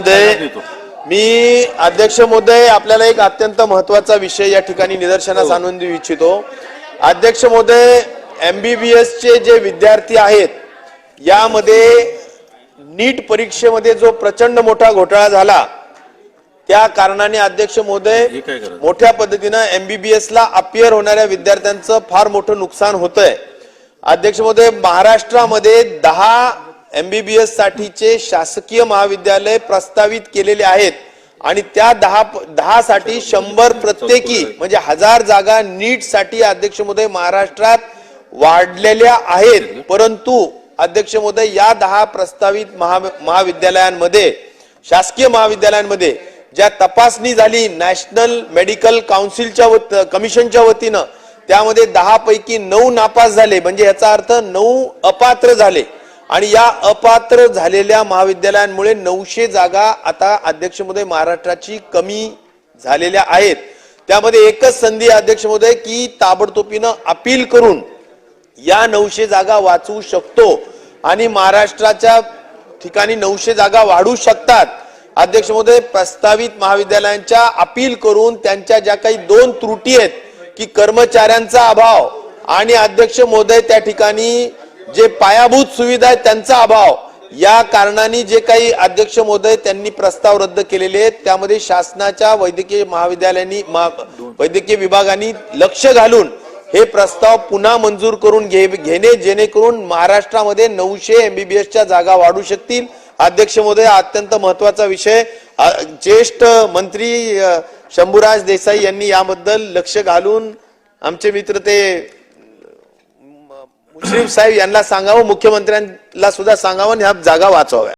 महोदय मी अध्यक्ष महोदय आपल्याला एक अत्यंत महत्त्वाचा विषय या ठिकाणी निदर्शनास आणून देऊ इच्छितो. अध्यक्ष महोदय एमबीबीएस चे जे विद्यार्थी आहेत यामध्ये नीट परीक्षेमध्ये जो प्रचंड मोठा घोटाळा झाला त्या कारणाने अध्यक्ष महोदय हे? मोठ्या पद्धतीनं एमबीबीएस ला अपियर होणाऱ्या विद्यार्थ्यांचं फार मोठं नुकसान होतंय. अध्यक्ष महोदय महाराष्ट्रामध्ये दहा एमबीबीएस साठीचे शासकीय महाविद्यालय प्रस्तावित केलेले आहेत. आणि त्या दहा दहा साठी शंभर प्रत्येकी म्हणजे हजार जागा नीटसाठी अध्यक्ष महोदय महाराष्ट्रात वाढलेल्या आहेत. परंतु अध्यक्ष महोदय या दहा प्रस्तावित महा महाविद्यालयांमध्ये शासकीय महाविद्यालयांमध्ये ज्या तपासणी झाली नॅशनल मेडिकल काउन्सिलच्या वत कमिशनच्या वतीनं त्यामध्ये दहा पैकी नऊ नापास झाले. म्हणजे याचा अर्थ नऊ अपात्र झाले. आणि या अपात्र झालेल्या महाविद्यालयांमुळे नऊशे जागा आता अध्यक्ष महोदय महाराष्ट्राची कमी झालेल्या आहेत. त्यामध्ये एकच संधी अध्यक्ष महोदय की ताबडतोबीनं अपील करून या नऊशे जागा वाचवू शकतो. आणि महाराष्ट्राच्या ठिकाणी नऊशे जागा वाढू शकतात. अध्यक्ष महोदय प्रस्तावित महाविद्यालयांच्या अपील करून त्यांच्या ज्या काही दोन त्रुटी आहेत की कर्मचाऱ्यांचा अभाव आणि अध्यक्ष महोदय त्या ठिकाणी जे पायाभूत सुविधा आहेत त्यांचा अभाव. या कारणाने जे काही अध्यक्ष महोदय त्यांनी प्रस्ताव रद्द केलेले आहेत त्यामध्ये शासनाच्या वैद्यकीय महाविद्यालयांनी वैद्यकीय विभागाने लक्ष घालून हे प्रस्ताव पुन्हा मंजूर करून घे घेणे जेणेकरून महाराष्ट्रामध्ये नऊशे एमबीबीएसच्या जागा वाढू शकतील. अध्यक्ष महोदय हा अत्यंत महत्त्वाचा विषय ज्येष्ठ मंत्री शंभूराज देसाई यांनी याबद्दल लक्ष घालून आमचे मित्र ते मुश्रीफ साहेब यांना सांगावं मुख्यमंत्र्यांना सुद्धा सांगावं आणि ह्या जागा वाचवाव्या.